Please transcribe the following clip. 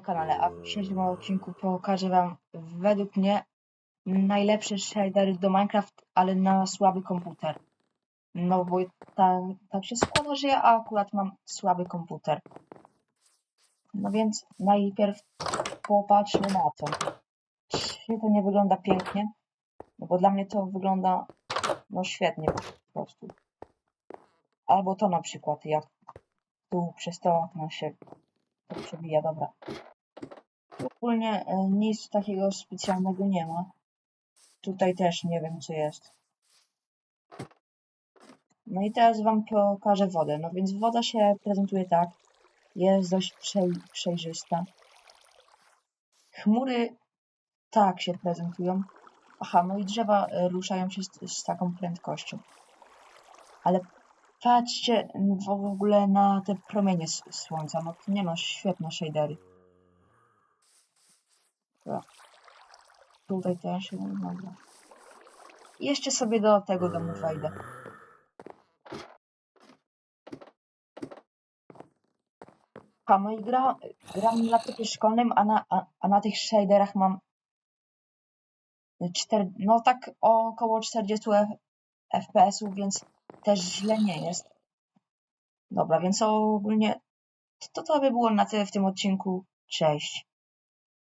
kanale, a w dzisiejszym odcinku pokażę wam według mnie najlepsze shadery do Minecraft, ale na słaby komputer. No bo tak, tak się składa, że ja akurat mam słaby komputer. No więc najpierw popatrzmy na to. Czy to nie wygląda pięknie? No bo dla mnie to wygląda no świetnie po prostu. Albo to na przykład, jak tu przez to się przebija, dobra. Ogólnie e, nic takiego specjalnego nie ma. Tutaj też nie wiem, co jest. No i teraz wam pokażę wodę. No więc woda się prezentuje tak. Jest dość przej przejrzysta. Chmury tak się prezentują. Aha, no i drzewa ruszają się z, z taką prędkością. Ale patrzcie w ogóle na te promienie słońca. No nie no, świetne shadery. Dobra. Tutaj też, dobra. Jeszcze sobie do tego domu wejdę. A no i gra, gram na laptopie szkolnym, a na, a, a na tych shaderach mam 4, no tak około 40 F- FPS-ów, więc też źle nie jest. Dobra, więc ogólnie to, to by było na tyle w tym odcinku. Cześć.